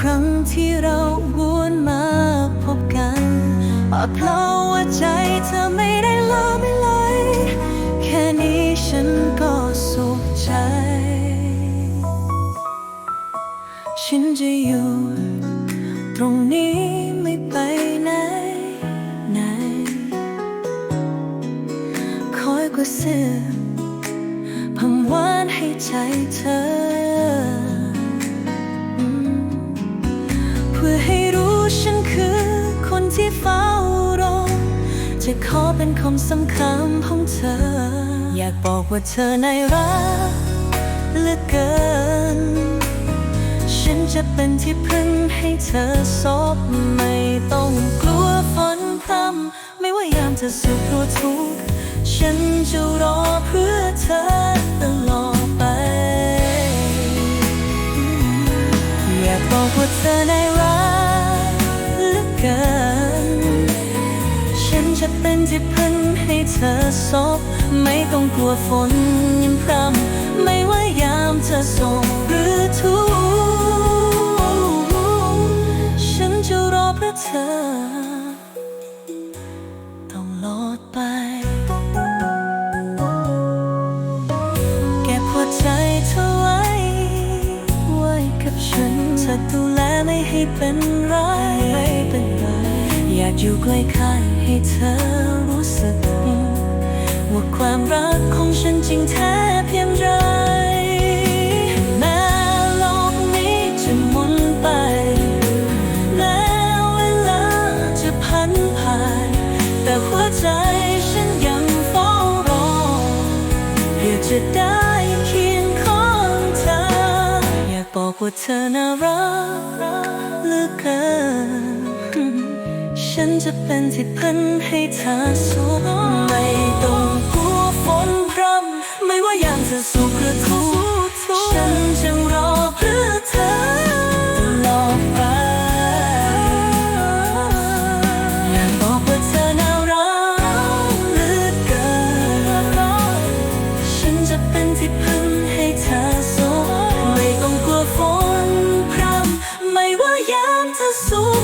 ครั้งที่เราวนมาพบกันอาจเพราะว่าใจเธอไม่ได้ลาไม่ไหลแค่นี้ฉันก็สุขใจ ฉันจะอยู่ตรงนี้ไม่ไปไหนไหนคอยกระเสือพังวานให้ใจเธอ พื่อให้รู้ฉันคือคนที่เฝ้ารอ จะขอเป็นคำสำคัญของเธอ อยากบอกว่าเธอในรักเหลือเกิน ฉันจะเป็นที่พึ่งให้เธอซบไม่ต้องกลัวฝนพรำไม่ว่ายามจะสุขหรือทุกข์ฉันจะรอเพื่อเธอตลอ เธอซบไม่ต้องกลัวฝนยินพรำไม่ว่ายามจะส่งหรือทุกฉันจะรอเพื่อเธอตลอดไปเก็บหัวใจเธอไว้ ไว้กับฉันเธอดูแลไม่ให้เป็นไรไม่เป็นไร อยากอยู่ใกล้ข้างให้เธอรู้สึก ว่าความรักของฉันจริงแท้เพียงไรแม้โลกนี้จะหมุนไปแม้เวลาจะพันผ่าน แต่หัวใจฉันยังเฝ้ารอเพื่อจะได้เคียงข้างเธอ อยากบอกว่าเธอน่ารักเหลือเกิน ฉันจะเป็นที่พึ่งให้เธอสู้ไม่ ไม่ว่าอย่างจะสุขหรือทุกข์ฉันจะรอเพื่อเธอตลอดไปอยากบอกว่าเธอน่ารักเหรือเกินฉันจะเป็นที่พึ่งให้เธอสมไม่ต้องกลัวฝนพรำไม่ว่ายามจะสุข